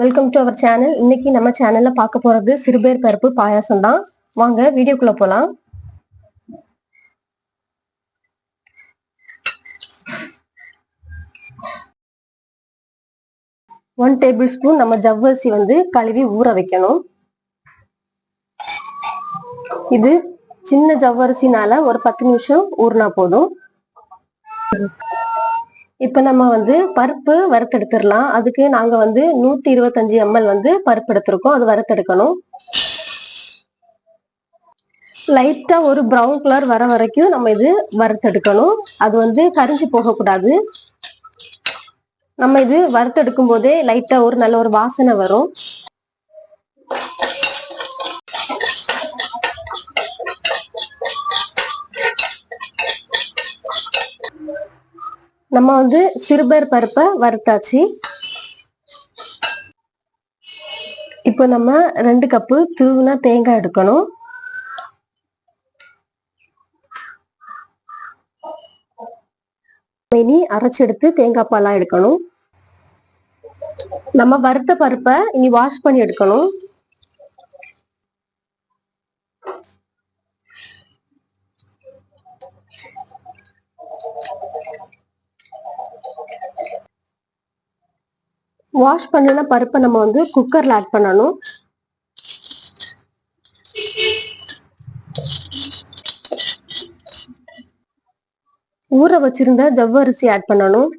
Welcome to our channel இன்னைக்கு நம்ம சேனல்ல பார்க்க போறது சிறுபேர் பருப்பு பாயாசம் தான் வாங்க வீடியோக்குள்ள போலாம். ஒன் டேபிள் ஸ்பூன் நம்ம ஜவ்வரிசி வந்து கழுவி ஊற வைக்கணும். இது சின்ன ஜவ்வரிசினால ஒரு பத்து நிமிஷம் ஊறினா போதும். இப்ப நம்ம வந்து பருப்பு வறுத்தெடுத்துடலாம். அதுக்கு நாங்க வந்து நூத்தி இருபத்தஞ்சு எம்எல் வந்து பருப்பு எடுத்திருக்கோம். அது வறுத்தெடுக்கணும். லைட்டா ஒரு ப்ரௌன் கலர் வர வரைக்கும் நம்ம இது வறுத்தெடுக்கணும். அது வந்து கரிஞ்சு போகக்கூடாது. நம்ம இது வறுத்தெடுக்கும் போதே லைட்டா ஒரு நல்ல ஒரு வாசனை வரும். நம்ம வந்து சிறுபேர் பருப்பை வறுத்தாச்சு. இப்போ நம்ம ரெண்டு கப்பு துருவினா தேங்காய் எடுக்கணும். இனி அரைச்சி எடுத்து தேங்காய் பாலாம் எடுக்கணும். நம்ம வறுத்த பருப்பை இனி வாஷ் பண்ணி எடுக்கணும். வாஷ் பண்ணின பருப்பை நம்ம வந்து குக்கர்ல ஆட் பண்ணணும். ஊற வச்சிருந்த ஜவ்வரிசி ஆட் பண்ணணும்.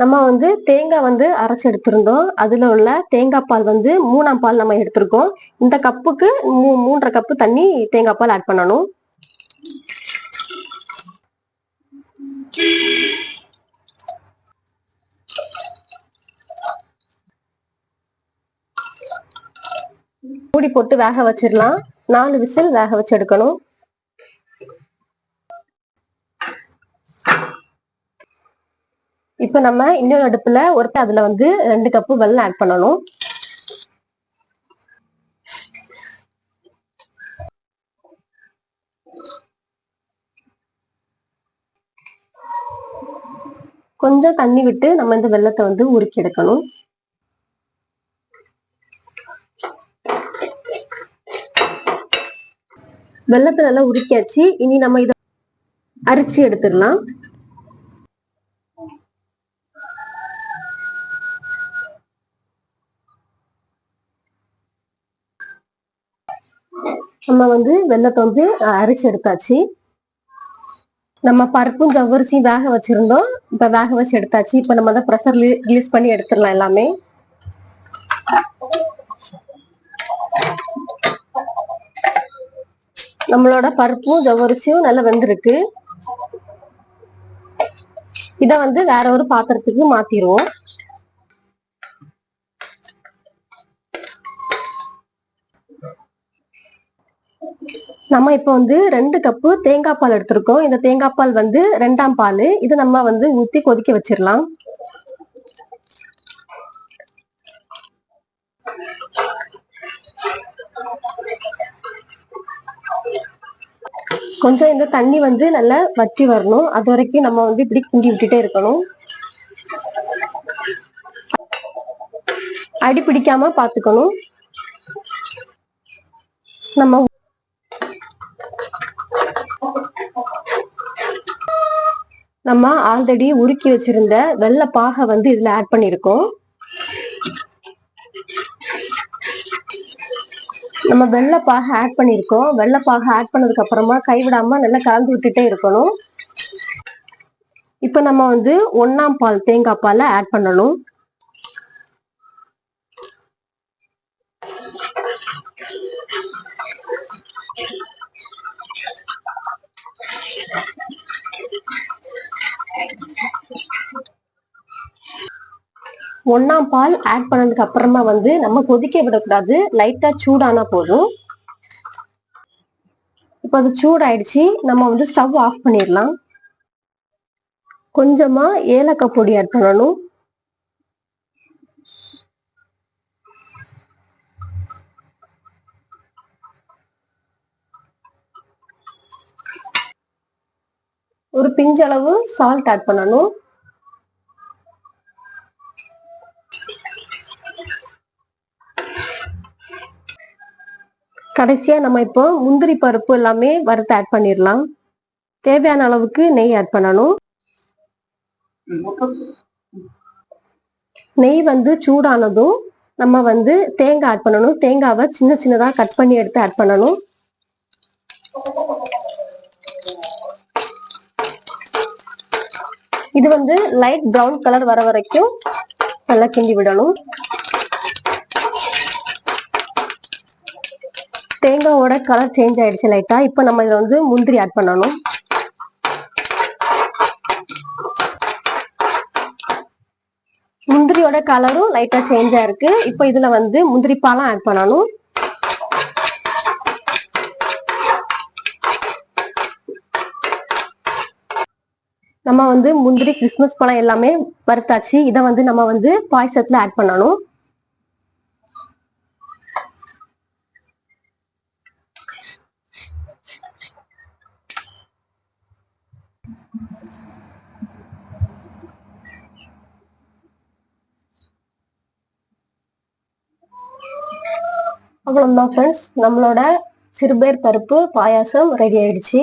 நம்ம வந்து தேங்காய் வந்து அரைச்சி எடுத்திருந்தோம். அதுல உள்ள தேங்காய் பால் வந்து மூணாம் பால் நம்ம எடுத்திருக்கோம். இந்த கப்புக்கு மூ மூன்றரை கப்பு தண்ணி தேங்காய் பால் ஆட் பண்ணணும். மூடி போட்டு வேக வச்சிடலாம். நாலு விசில் வேக வச்சு எடுக்கணும். இப்ப நம்ம இன்னொரு அடுப்புல ஒரு அதுல வந்து ரெண்டு கப்பு வெல்லம் ஆட் பண்ணணும். கொஞ்சம் தண்ணி விட்டு நம்ம இந்த வெள்ளத்தை வந்து உருக்கி எடுக்கணும். வெள்ளத்தை நல்லா உருக்கியாச்சு. இனி நம்ம இத அரிச்சு எடுத்துடலாம். நம்ம வந்து வெள்ளத்தை வந்து அரிச்சு எடுத்தாச்சு. நம்ம பருப்பும் ஜவ்வரிசியும் வேக வச்சிருந்தோம். இப்ப வேக வச்சு எடுத்தாச்சு. இப்ப நம்ம அதை ப்ரெஷர் ரிலீஸ் பண்ணி எடுத்துடலாம் எல்லாமே. நம்மளோட பருப்பும் ஜவ்வரிசியும் நல்லா வெந்திருக்கு. இத வந்து வேற ஒரு பாத்திரத்துக்கு மாத்திடுவோம் நம்ம இப்போ வந்து ரெண்டு கப்பு தேங்காய் பால் எடுத்திருக்கோம். இந்த தேங்காய் பால் வந்து ரெண்டாம் பால். இதை நம்ம வந்து ஊற்றி கொதிக்க வச்சிடலாம். கொஞ்சம் இந்த தண்ணி வந்து நல்லா வற்றி வரணும். அது வரைக்கும் நம்ம வந்து இப்படி கிண்டி விட்டுட்டே இருக்கணும். அடி பிடிக்காம பாத்துக்கணும். நம்ம நம்ம ஆல்ரெடி உருக்கி வச்சிருந்த வெள்ளை பாகை வந்து இதுல ஆட் பண்ணிருக்கோம். நம்ம வெள்ளைப்பாக ஆட் பண்ணியிருக்கோம். வெள்ளைப்பாக ஆட் பண்ணதுக்கு அப்புறமா கைவிடாம நல்லா கலந்து விட்டுட்டே இருக்கணும். இப்போ நம்ம வந்து ஒன்னாம் பால் தேங்காய் பாலை ஆட் பண்ணணும். ஒன்னாம் பால் ஆட் பண்ணதுக்கு அப்புறமா வந்து நம்ம கொதிக்க விடக்கூடாது. லைட்டா சூடானா போதும். இப்ப அது சூடாயிடுச்சு. நம்ம வந்து ஸ்டவ் ஆஃப் பண்ணிடலாம். கொஞ்சமா ஏலக்காய் பொடி ஆட் பண்ணணும். ஒரு பிஞ்சளவு சால்ட் ஆட் பண்ணணும். கடைசியா நம்ம இப்போ முந்திரி பருப்பு எல்லாமே வறுத்து ஆட் பண்ணிடலாம். தேவையான அளவுக்கு நெய் ஆட் பண்ணணும். நெய் வந்து சூடானதும் நம்ம வந்து தேங்காய் ஆட் பண்ணணும். தேங்காவை சின்ன சின்னதா கட் பண்ணி எடுத்து ஆட் பண்ணணும். இது வந்து லைட் பிரவுன் கலர் வர வரைக்கும் நல்லா கிண்டி விடணும். தேங்காவோட கலர் சேஞ்ச் ஆயிடுச்சு லைட்டா இப்போ நம்ம இதுல வந்து முந்திரி ஆட் பண்ணணும். முந்திரியோட கலரும் லைட்டா சேஞ்ச் ஆயிருக்கு. இப்போ இதுல வந்து முந்திரி பாலம் ஆட் பண்ணணும். நம்ம வந்து முந்திரி கிறிஸ்மஸ் பழம் எல்லாமே வறுத்தாச்சு. இதை வந்து நம்ம வந்து பாயசத்துல ஆட் பண்ணணும். அவ்வளவுதான் ஃப்ரெண்ட்ஸ் நம்மளோட சிறுபேர் பருப்பு பாயாசம் ரெடி ஆயிடுச்சு.